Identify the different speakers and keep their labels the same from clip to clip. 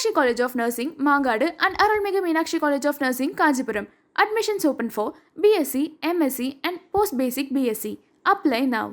Speaker 1: Meenakshi college of nursing Mangadu and அருள்மிகு Meenakshi college of nursing Kanchipuram admissions open for BSc MSc and post basic BSc apply now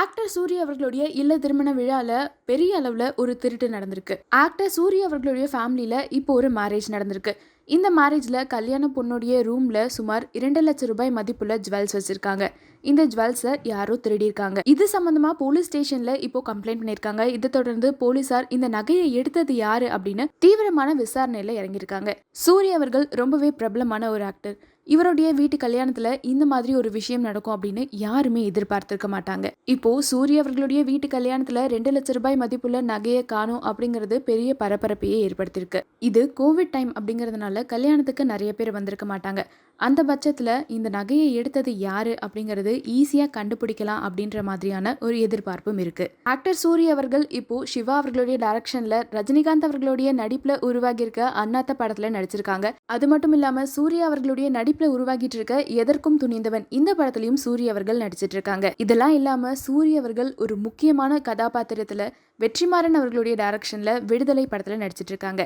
Speaker 1: actor Suriya அவர்களுடைய இல்ல திருமண விழாவில் பெரிய அளவில் ஒரு திருட்டு நடந்திருக்கு ஆக்டர் சூரிய அவர்களுடைய ஃபேமிலியில் இப்போ ஒரு மேரேஜ் நடந்திருக்கு இந்த மேரேஜில் கல்யாண பொண்ணுடைய ரூமில் சுமார் இரண்டு லட்சம் ரூபாய் மதிப்புள்ள ஜுவல்ஸ் வச்சுருக்காங்க. இந்த ஜுவல்ஸை யாரோ திருடியிருக்காங்க. இது சம்மந்தமாக போலீஸ் ஸ்டேஷனில் இப்போ கம்ப்ளைண்ட் பண்ணியிருக்காங்க. இதை தொடர்ந்து போலீசார் இந்த நகையை எடுத்தது யாரு அப்படின்னு தீவிரமான விசாரணையில் இறங்கியிருக்காங்க. சூரிய அவர்கள் ரொம்பவே பிரபலமான ஒரு ஆக்டர் இவருடைய வீட்டு கல்யாணத்துல இந்த மாதிரி ஒரு விஷயம் நடக்கும் அப்படின்னு யாருமே எதிர்பார்த்திருக்க மாட்டாங்க. இப்போ சூரிய அவர்களுடைய வீட்டு கல்யாணத்துல ரெண்டு லட்சம் ரூபாய் மதிப்புள்ள நகையை காணும் அப்படிங்கிறது பெரிய பரபரப்பையே ஏற்படுத்தியிருக்கு. இது கோவிட் டைம் அப்படிங்கிறதுனால கல்யாணத்துக்கு நிறைய பேர் வந்திருக்க மாட்டாங்க. அந்த பட்சத்தில் இந்த நகையை எடுத்தது யாரு அப்படிங்கிறது ஈஸியாக கண்டுபிடிக்கலாம் அப்படின்ற மாதிரியான ஒரு எதிர்பார்ப்பும் இருக்குது ஆக்டர் சூரிய அவர்கள் இப்போ சிவா அவர்களுடைய டைரக்ஷனில் ரஜினிகாந்த் அவர்களுடைய நடிப்பில் உருவாகியிருக்க அண்ணாத்த படத்தில் நடிச்சிருக்காங்க. அது மட்டும் இல்லாமல் சூர்யா அவர்களுடைய நடிப்பில் உருவாகிட்டு இருக்க எதற்கும் துணிந்தவன் இந்த படத்துலையும் சூரிய அவர்கள் நடிச்சிட்டு இருக்காங்க இதெல்லாம் இல்லாமல் சூரிய அவர்கள் ஒரு முக்கியமான கதாபாத்திரத்தில் வெற்றிமாறன் அவர்களுடைய டைரக்ஷனில் விடுதலை படத்தில் நடிச்சிட்டு இருக்காங்க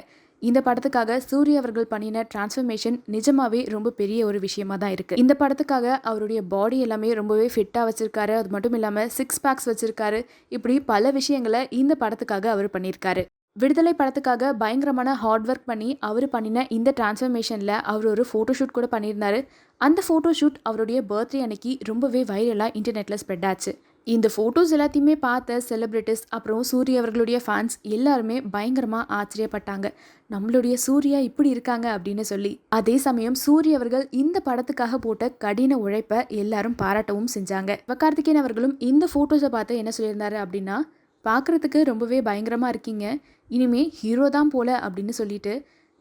Speaker 1: இந்த படத்துக்காக சூரிய அவர்கள் பண்ணின டிரான்ஸ்ஃபர்மேஷன் நிஜமாவே ரொம்ப பெரிய ஒரு விஷயமா தான் இருக்கு. இந்த படத்துக்காக அவருடைய பாடி எல்லாமே ரொம்பவே ஃபிட்டாக வச்சிருக்காரு. அது மட்டும் இல்லாமல் சிக்ஸ் பேக்ஸ் வச்சிருக்காரு. இப்படி பல விஷயங்களை இந்த படத்துக்காக அவர் பண்ணியிருக்காரு. விடுதலை படத்துக்காக பயங்கரமான ஹார்ட் ஒர்க் பண்ணி அவர் பண்ணின இந்த டிரான்ஸ்ஃபர்மேஷனில் அவர் ஒரு ஃபோட்டோஷூட் கூட பண்ணியிருந்தாரு. அந்த ஃபோட்டோஷூட் அவருடைய பர்த்டே அன்னைக்கு ரொம்பவே வைரலாக இன்டர்நெட்டில் ஸ்ப்ரெட் ஆச்சு. இந்த ஃபோட்டோஸ் எல்லாத்தையுமே பார்த்த செலிப்ரிட்டிஸ் அப்புறம் சூரிய அவர்களுடைய ஃபேன்ஸ் எல்லாருமே பயங்கரமாக ஆச்சரியப்பட்டாங்க. நம்மளுடைய சூர்யா இப்படி இருக்காங்க அப்படின்னு சொல்லி. அதே சமயம் சூரிய அவர்கள் இந்த படத்துக்காக போட்ட கடின உழைப்பை எல்லாரும் பாராட்டவும் செஞ்சாங்க. கார்த்திகேயன் அவர்களும் இந்த ஃபோட்டோஸை பார்த்து என்ன சொல்லியிருந்தாரு அப்படின்னா பார்க்குறதுக்கு ரொம்பவே பயங்கரமாக இருக்கீங்க. இனிமே ஹீரோ தான் போல அப்படின்னு சொல்லிட்டு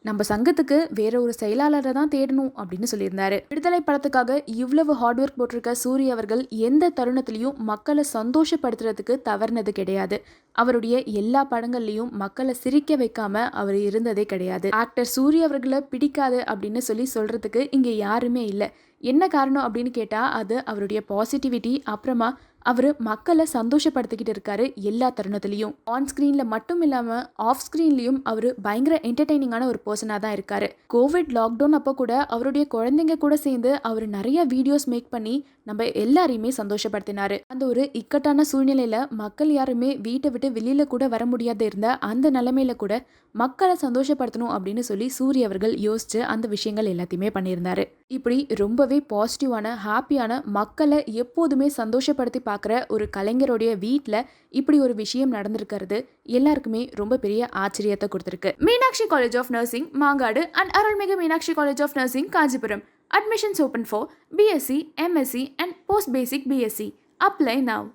Speaker 1: நம்ம சங்கத்துக்கு வேற ஒரு செயலாளரை தான் தேடணும் அப்படின்னு சொல்லியிருந்தாரு. விடுதலை படத்துக்காக இவ்வளவு ஹார்ட் ஒர்க் போட்டிருக்க சூரிய அவர்கள் எந்த தருணத்திலையும் மக்களை சந்தோஷப்படுத்துறதுக்கு தவறுனது கிடையாது. அவருடைய எல்லா படங்கள்லையும் மக்களை சிரிக்க வைக்காம அவர் இருந்ததே கிடையாது. ஆக்டர் சூரிய அவர்களை பிடிக்காது அப்படின்னு சொல்லி சொல்றதுக்கு இங்க யாருமே இல்லை. என்ன காரணம் அப்படின்னு கேட்டால் அது அவருடைய பாசிட்டிவிட்டி அப்புறமா அவர் மக்களை சந்தோஷப்படுத்திக்கிட்டு இருக்காரு எல்லா தருணத்துலையும். ஆன் ஸ்க்ரீனில் மட்டும் இல்லாமல் ஆஃப் ஸ்க்ரீன்லேயும் அவர் பயங்கர என்டர்டைனிங்கான ஒரு பர்சனாக தான் இருக்காரு. கோவிட் லாக்டவுன் அப்போ கூட அவருடைய குழந்தைங்க கூட சேர்ந்து அவர் நிறைய வீடியோஸ் மேக் பண்ணி நம்ம எல்லாரையுமே சந்தோஷப்படுத்தினாரு. அந்த ஒரு இக்கட்டான சூழ்நிலையில் மக்கள் யாருமே வீட்டை விட்டு வெளியில் கூட வர முடியாத இருந்த அந்த நிலைமையில கூட மக்களை சந்தோஷப்படுத்தணும் அப்படின்னு சொல்லி சூரிய அவர்கள் யோசிச்சு அந்த விஷயங்கள் எல்லாத்தையுமே பண்ணியிருந்தாரு. இப்படி ரொம்பவே பாசிட்டிவான ஹாப்பியான மக்களை எப்போதுமே சந்தோஷப்படுத்தி பார்க்குற ஒரு கலைஞருடைய வீட்டில் இப்படி ஒரு விஷயம் நடந்திருக்கிறது எல்லாருக்குமே ரொம்ப பெரிய ஆச்சரியத்தை கொடுத்துருக்கு. Meenakshi college of nursing Mangadu and அருள்மிகு Meenakshi college of nursing Kanchipuram. Admissions open for BSc MSc and post basic BSc apply now